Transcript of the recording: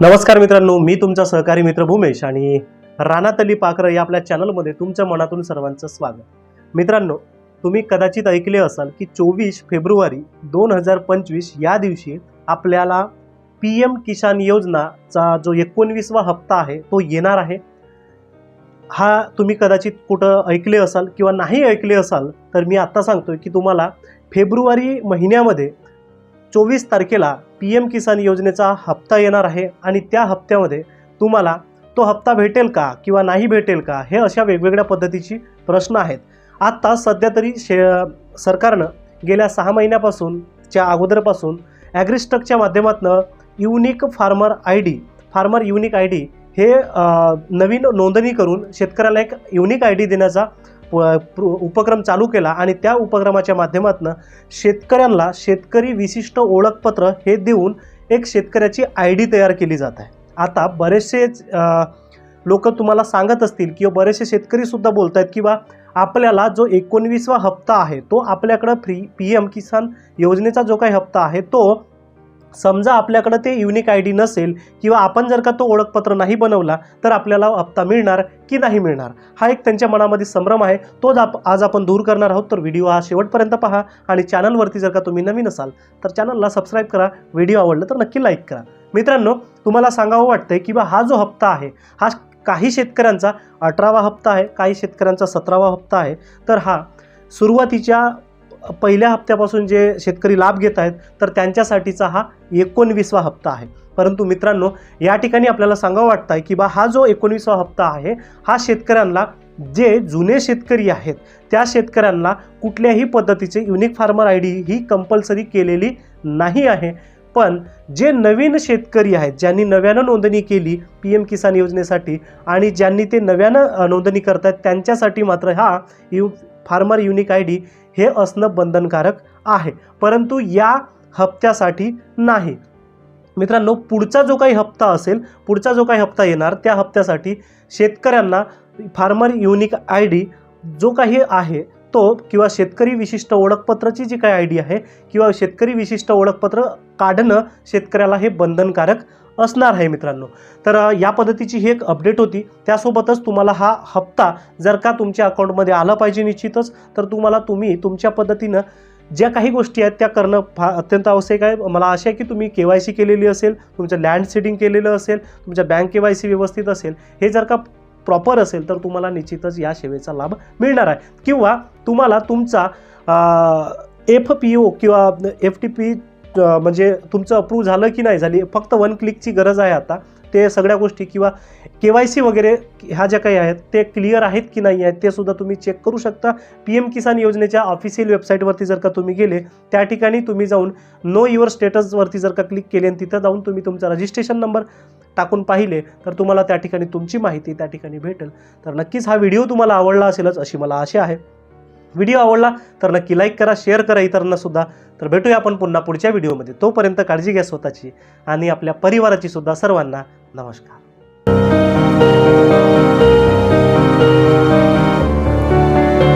नमस्कार मित्रांनो मी तुमचा सहकारी मित्र भूमेश आणि रानातली पाखरं या आपल्या चॅनलमध्ये तुमच्या मनातून सर्वांचं स्वागत. मित्रांनो तुम्ही कदाचित ऐकले असाल की चोवीस फेब्रुवारी दोन हजार पंचवीस या दिवशी आपल्याला पी एम किसान योजनाचा जो एकोणवीसवा हप्ता आहे तो येणार आहे. हा तुम्ही कदाचित कुठं ऐकले असाल किंवा नाही ऐकले असाल तर मी आत्ता सांगतोय की तुम्हाला फेब्रुवारी महिन्यामध्ये चोवीस तारखेला पी एम किसान योजनेचा हप्ता येणार आहे आणि त्या हप्त्यामध्ये तुम्हाला तो हप्ता भेटेल का किंवा नाही भेटेल का हे अशा वेगवेगळ्या पद्धतीची प्रश्न आहेत. आत्ता सध्या तरी शे सरकारनं गेल्या सहा महिन्यापासूनच्या अगोदरपासून ॲग्रिस्टकच्या माध्यमातून unique farmer I D farmer unique I D हे नवीन नोंदणी करून शेतकऱ्याला एक युनिक आय डी देण्याचा उपक्रम चालू केला आणि त्या उपक्रमाच्या माध्यमातून शेतकऱ्यांना शेतकरी विशिष्ट ओळखपत्र हे देऊन एक शेतकऱ्याची आय डी तयार केली जात आहे. आता बरेचसे लोक तुम्हाला सांगत असतील किंवा बरेचसे शेतकरीसुद्धा बोलत आहेत किंवा आपल्याला जो एकोणवीसवा हप्ता आहे तो आपल्याकडं फ्री पी एम किसान योजनेचा जो काही हप्ता आहे तो समजा आपल्याकडं ते युनिक आय डी नसेल किंवा आपण जर का तो ओळखपत्र नाही बनवला तर आपल्याला हप्ता मिळणार की नाही मिळणार? हा एक त्यांच्या मनामध्ये संभ्रम आहे. तोच आप आज आपण दूर करणार आहोत. तर व्हिडिओ हा शेवटपर्यंत पहा आणि चॅनलवरती जर का तुम्ही नवीन असाल तर चॅनलला सबस्क्राईब करा. व्हिडिओ आवडला तर नक्की लाईक करा. मित्रांनो तुम्हाला सांगावं वाटतंय की बा हा जो हप्ता आहे हा काही शेतकऱ्यांचा अठरावा हप्ता आहे काही शेतकऱ्यांचा सतरावा हप्ता आहे. तर हा सुरुवातीच्या पहिल्या हप्त्यापासून जे शेतकरी लाभ घेत आहेत तर त्यांच्यासाठीचा हा एकोणवीसवा हप्ता आहे. परंतु मित्रांनो या ठिकाणी आपल्याला सांगावं वाटतं आहे की बा हा जो एकोणवीसवा हप्ता आहे हा शेतकऱ्यांना जे जुने शेतकरी आहेत त्या शेतकऱ्यांना कुठल्याही पद्धतीचे युनिक फार्मर आय डी ही कंपल्सरी केलेली नाही आहे. पण जे नवीन शेतकरी आहेत ज्यांनी नव्यानं नोंदणी केली पी एम किसान योजनेसाठी आणि ज्यांनी ते नव्यानं नोंदणी नोंदणी करतात त्यांच्यासाठी मात्र हा U farmer unique I D हे असणं बंधनकारक आहे. परंतु या हप्त्यासाठी नाही. मित्रांनो पुढचा जो काही हप्ता असेल पुढचा जो काही हप्ता येणार त्या हप्त्यासाठी शेतकऱ्यांना फार्मर युनिक आय डी जो काही आहे तो किंवा शेतकरी विशिष्ट ओळखपत्राची जी काही आय डी आहे किंवा शेतकरी विशिष्ट ओळखपत्र काढणं शेतकऱ्याला हे बंधनकारक असणार आहे मित्रांनो. तर या पद्धतीची ही एक अपडेट होती. त्यासोबतच तुम्हाला हा हप्ता जर का तुमच्या अकाउंटमध्ये आला पाहिजे निश्चितच तर तुम्हाला तुम्ही तुमच्या पद्धतीनं ज्या काही गोष्टी आहेत त्या करणं फा अत्यंत आवश्यक आहे. मला आशा आहे की तुम्ही के वाय सी केलेली असेल तुमचं लँड सीडिंग केलेलं असेल तुमच्या बँक के वाय सी व्यवस्थित असेल. हे जर का प्रॉपर असेल तर तुम्हाला निश्चितच या सेवेचा लाभ मिळणार आहे. किंवा तुम्हाला तुमचा एफ पी ओ किंवा एफ टी पी म्हणजे तुमचं अप्रूव्ह झालं की नाही झाली फक्त वन क्लिकची गरज आहे आता. ते सगळ्या गोष्टी किंवा के वाय सी वगैरे ह्या ज्या काही आहेत ते क्लिअर आहेत की नाही आहेत ते सुद्धा तुम्ही चेक करू शकता. पी एम किसान योजनेच्या ऑफिशियल वेबसाईटवरती जर का तुम्ही गेले त्या ठिकाणी तुम्ही जाऊन नो युअर स्टेटसवरती जर का क्लिक केले आणि तिथं जाऊन तुम्ही तुमचा रजिस्ट्रेशन नंबर टाकून पाहिले तर तुम्हाला त्या ठिकाणी तुमची माहिती त्या ठिकाणी भेटेल. तर नक्कीच हा व्हिडिओ तुम्हाला आवडला असेलच अशी मला आशा आहे. व्हिडिओ आवडला तर नक्की लाईक करा शेअर करा इतरांना सुद्धा. तर भेटूया आपण पुन्हा पुढच्या व्हिडिओमध्ये तोपर्यंत काळजी घ्या स्वतःची आणि आपल्या परिवाराची सुद्धा सर्वांना. नमस्कार.